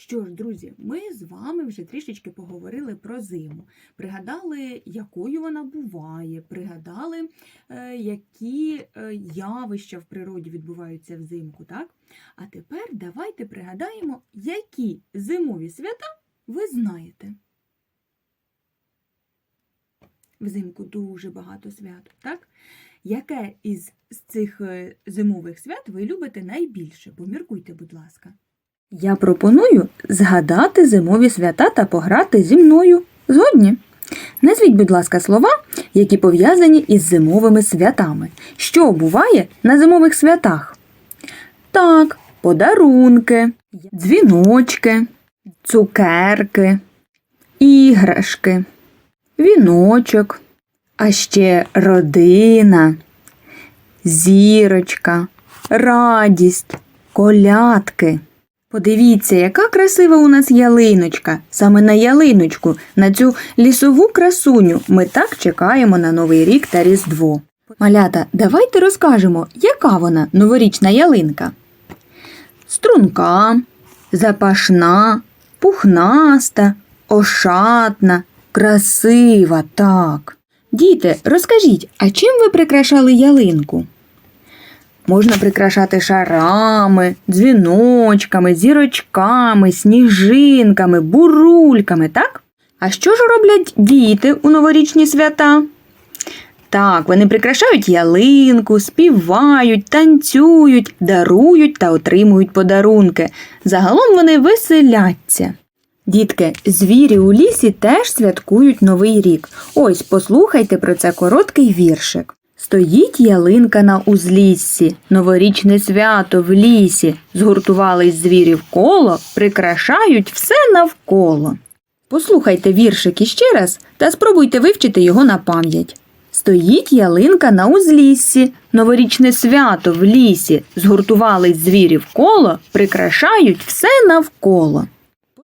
Що ж, друзі, ми з вами вже трішечки поговорили про зиму. Пригадали, якою вона буває, пригадали, е, які е, явища в природі відбуваються взимку, так? А тепер давайте пригадаємо, які зимові свята ви знаєте. Взимку дуже багато свят, так? Яке із цих е, зимових свят ви любите найбільше? Поміркуйте, будь ласка. Я пропоную згадати зимові свята та пограти зі мною. Згодні. Назвіть, будь ласка, слова, які пов'язані із зимовими святами. Що буває на зимових святах? Так, подарунки, дзвіночки, цукерки, іграшки, віночок, а ще родина, зірочка, радість, колядки. Подивіться, яка красива у нас ялиночка. Саме на ялиночку, на цю лісову красуню ми так чекаємо на Новий рік та Різдво. Малята, давайте розкажемо, яка вона новорічна ялинка. Струнка, запашна, пухнаста, ошатна, красива, так. Діти, розкажіть, а чим ви прикрашали ялинку? Можна прикрашати шарами, дзвіночками, зірочками, сніжинками, бурульками, так? А що ж роблять діти у новорічні свята? Так, вони прикрашають ялинку, співають, танцюють, дарують та отримують подарунки. Загалом вони веселяться. Дітки, звірі у лісі теж святкують Новий рік. Ось послухайте про це короткий віршик. Стоїть ялинка на узліссі, новорічне свято в лісі. Згуртувались звірі в коло, прикрашають все навколо. Послухайте віршик іще раз та спробуйте вивчити його на пам'ять. Стоїть ялинка на узліссі, новорічне свято в лісі. Згуртувались звірі в коло, прикрашають все навколо.